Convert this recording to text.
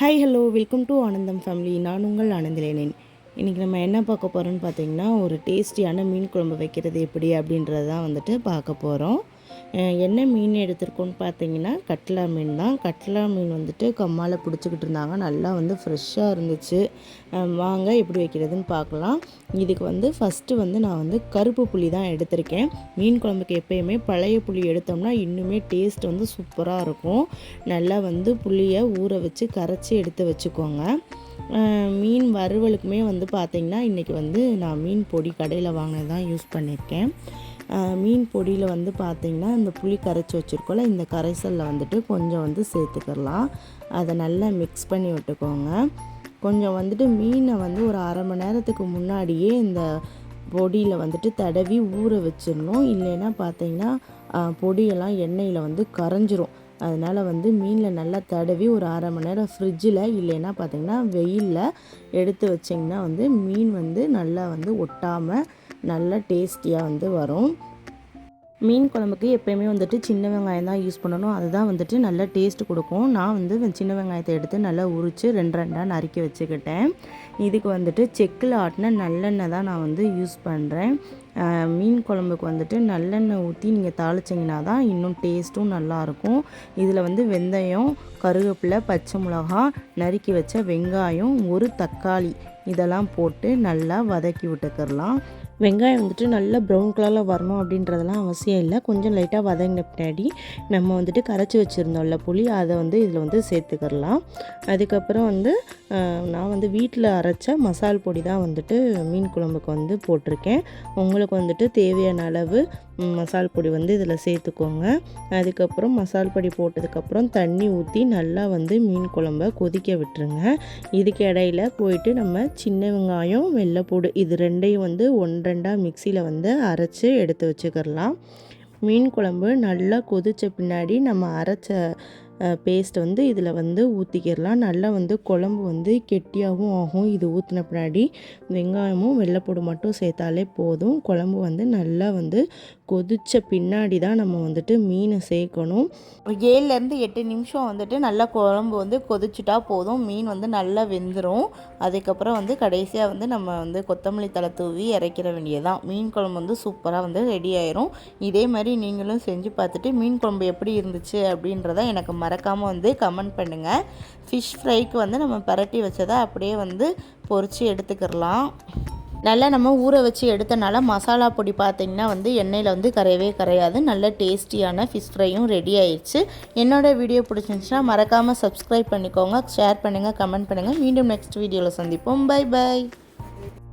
Hi hello welcome to Anandham family நான் உங்கள் ஆனந்திலேனேன். இன்றைக்கி நம்ம என்ன பார்க்க போகிறோம்னு பார்த்தீங்கன்னா ஒரு டேஸ்டியான மீன் குழம்பு வைக்கிறது எப்படி அப்படின்றத தான் வந்துட்டு பார்க்க போகிறோம் என்ன மீன் எடுத்திருக்கோன்னு பார்த்தீங்கன்னா கட்லா மீன் தான். கட்லா மீன் வந்துட்டு கம்மால் பிடிச்சிக்கிட்டு இருந்தாங்க. நல்லா வந்து ஃப்ரெஷ்ஷாக இருந்துச்சு. வாங்க எப்படி வைக்கிறதுன்னு பார்க்கலாம். இதுக்கு வந்து ஃபஸ்ட்டு வந்து நான் வந்து கருப்பு புளி தான் எடுத்திருக்கேன். மீன் குழம்புக்கு எப்பயுமே பழைய புளி எடுத்தோம்னா இன்னுமே டேஸ்ட் வந்து சூப்பராக இருக்கும். நல்லா வந்து புளியை ஊற வச்சு கரைச்சி எடுத்து வச்சுக்கோங்க. மீன் வறுவலுக்குமே வந்து பார்த்திங்கன்னா இன்றைக்கி வந்து நான் மீன் பொடி கடையில் வாங்கினது தான் யூஸ் பண்ணியிருக்கேன். மீன் பொடியில் வந்து பார்த்திங்கன்னா இந்த புளி கரைச்சி வச்சுருக்கோம்ல இந்த கரைசலில் வந்துட்டு கொஞ்சம் வந்து சேர்த்துக்கலாம். அதை நல்லா மிக்ஸ் பண்ணி விட்டுக்கோங்க. கொஞ்சம் வந்துட்டு மீனை வந்து ஒரு அரை மணி நேரத்துக்கு முன்னாடியே இந்த பொடியில் வந்துட்டு தடவி ஊற வச்சிடணும். இல்லைன்னா பார்த்தீங்கன்னா பொடியெல்லாம் எண்ணெயில் வந்து கரைஞ்சிரும். அதனால் வந்து மீனில் நல்லா தடவி ஒரு அரை மணி நேரம் ஃப்ரிட்ஜில் இல்லைன்னா பார்த்தீங்கன்னா வெயிலில் எடுத்து வச்சிங்கன்னா வந்து மீன் வந்து நல்லா வந்து ஒட்டாமல் நல்லா டேஸ்டியாக வந்து வரும். மீன் குழம்புக்கு எப்பயுமே வந்துட்டு சின்ன வெங்காயம் தான் யூஸ் பண்ணணும். அதுதான் வந்துட்டு நல்ல டேஸ்ட் கொடுக்கும். நான் வந்து சின்ன வெங்காயத்தை எடுத்து நல்லா உரித்து ரெண்டு ரெண்டாக நறுக்கி வச்சுக்கிட்டேன். இதுக்கு வந்துட்டு செக்கில் ஆட்டின நல்லெண்ணெய் தான் நான் வந்து யூஸ் பண்ணுறேன் மீன் குழம்புக்கு வந்துட்டு நல்லெண்ணெய் ஊற்றி நீங்கள் தாளிச்சிங்கன்னா தான் இன்னும் டேஸ்ட்டும் நல்லாயிருக்கும் இதில் வந்து வெந்தயம் கருவேப்பிலை பச்சை மிளகா நறுக்கி வச்ச வெங்காயம் ஒரு தக்காளி இதெல்லாம் போட்டு நல்லா வதக்கி விட்டுக்கிறலாம். வெங்காயம் வந்துட்டு நல்லா ப்ரௌன் கலரில் வரணும் அப்படின்றதெல்லாம் அவசியம் இல்லை. கொஞ்சம் லைட்டாக வதங்கின பின்னாடி நம்ம வந்துட்டு கரைச்சி வச்சுருந்தோம்ல புளி அதை வந்து இதில் வந்து சேர்த்துக்கிறலாம். அதுக்கப்புறம் வந்து நான் வந்து வீட்டில் அரைச்ச மசால் பொடி தான் வந்துட்டு மீன் குழம்புக்கு வந்து போட்டிருக்கேன். உங்களுக்கு வந்துட்டு தேவையான அளவு மசால் பொடி வந்து இதில் சேர்த்துக்கோங்க. அதுக்கப்புறம் மசால் பொடி போட்டதுக்கப்புறம் தண்ணி ஊற்றி நல்லா வந்து மீன் குழம்ப கொதிக்க விட்டுருங்க. இதுக்கு இடையில போயிட்டு நம்ம சின்ன வெங்காயம் வெள்ளைப்பூடு இது ரெண்டையும் வந்து ஒன்றெண்டாக மிக்சியில் வந்து அரைச்சி எடுத்து வச்சுக்கிறலாம். மீன் குழம்பு நல்லா கொதித்த பின்னாடி நம்ம அரைச்ச பேஸ்ட் வந்து இதில் வந்து ஊற்றிக்கிடலாம் நல்லா வந்து குழம்பு வந்து கெட்டியாகவும் ஆகும். இது ஊற்றின பின்னாடி வெங்காயமும் வெள்ளைப்பூடு மட்டும் சேர்த்தாலே போதும். குழம்பு வந்து நல்லா வந்து கொதித்த பின்னாடி தான் நம்ம வந்துட்டு மீனை சேர்க்கணும். ஏழுலேருந்து எட்டு நிமிஷம் வந்துட்டு நல்லா குழம்பு வந்து கொதிச்சுட்டா போதும். மீன் வந்து நல்லா வெந்துடும் அதுக்கப்புறம் வந்து கடைசியாக வந்து நம்ம வந்து கொத்தமல்லி தலை தூவி இறக்கிற வேண்டியதுதான். மீன் குழம்பு வந்து சூப்பராக வந்து ரெடி ஆயிரும். இதே மாதிரி நீங்களும் செஞ்சு பார்த்துட்டு மீன் குழம்பு எப்படி இருந்துச்சு அப்படின்றத எனக்கு மறக்காமல் வந்து கமெண்ட் பண்ணுங்கள் ஃபிஷ் ஃப்ரைக்கு வந்து நம்ம பரட்டி வச்சதை அப்படியே வந்து பொரித்து எடுத்துக்கிடலாம். நல்லா நம்ம ஊற வச்சு எடுத்தனால மசாலா பொடி பார்த்திங்கன்னா வந்து எண்ணெயில் வந்து கரையவே கரையாது. நல்ல டேஸ்டியான ஃபிஷ் ஃப்ரையும் ரெடி ஆயிடுச்சு. என்னோடய வீடியோ பிடிச்சிருந்துச்சுன்னா மறக்காமல் சப்ஸ்கிரைப் பண்ணிக்கோங்க. ஷேர் பண்ணுங்கள் கமெண்ட் பண்ணுங்கள் மீண்டும் நெக்ஸ்ட் வீடியோவில் சந்திப்போம். By by